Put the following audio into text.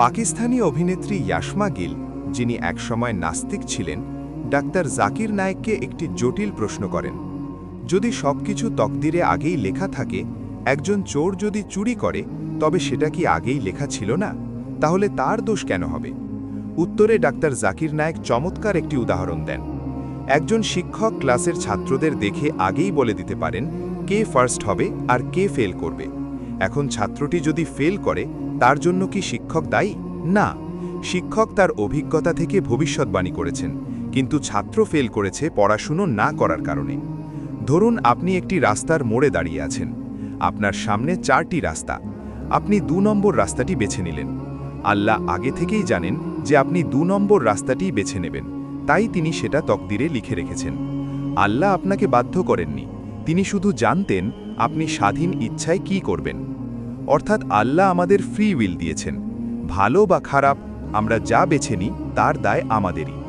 পাকিস্তানি অভিনেত্রী ইয়াশমা গিল, যিনি একসময় নাস্তিক ছিলেন, ডাক্তার জাকির নায়েককে একটি জটিল প্রশ্ন করেন। যদি সবকিছু তকদিরে আগেই লেখা থাকে, একজন চোর যদি চুরি করে, তবে সেটা কি আগেই লেখা ছিল না? তাহলে তার দোষ কেন হবে? উত্তরে ডাক্তার জাকির নায়েক চমৎকার একটি উদাহরণ দেন। একজন শিক্ষক ক্লাসের ছাত্রদের দেখে আগেই বলে দিতে পারেন, কে ফার্স্ট হবে আর কে ফেল করবে। এখন ছাত্রটি যদি ফেল করে, তার জন্য কি শিক্ষক দায়ী? না। শিক্ষক তার অভিজ্ঞতা থেকে ভবিষ্যৎবাণী করেছেন, কিন্তু ছাত্র ফেল করেছে পড়াশুনো না করার কারণে। ধরুন আপনি একটি রাস্তার মোড়ে দাঁড়িয়ে আছেন। আপনার সামনে চারটি রাস্তা। আপনি দু নম্বর রাস্তাটি বেছে নিলেন। আল্লাহ আগে থেকেই জানেন যে আপনি দু নম্বর রাস্তাটিই বেছে নেবেন। তাই তিনি সেটা তকদিরে লিখে রেখেছেন। আল্লাহ আপনাকে বাধ্য করেননি। তিনি শুধু জানতেন আপনি স্বাধীন ইচ্ছায় কি করবেন। অর্থাৎ আল্লাহ আমাদের ফ্রি উইল দিয়েছেন। ভালো বা খারাপ, আমরা যা বেছে নিই, তার দায় আমাদেরই।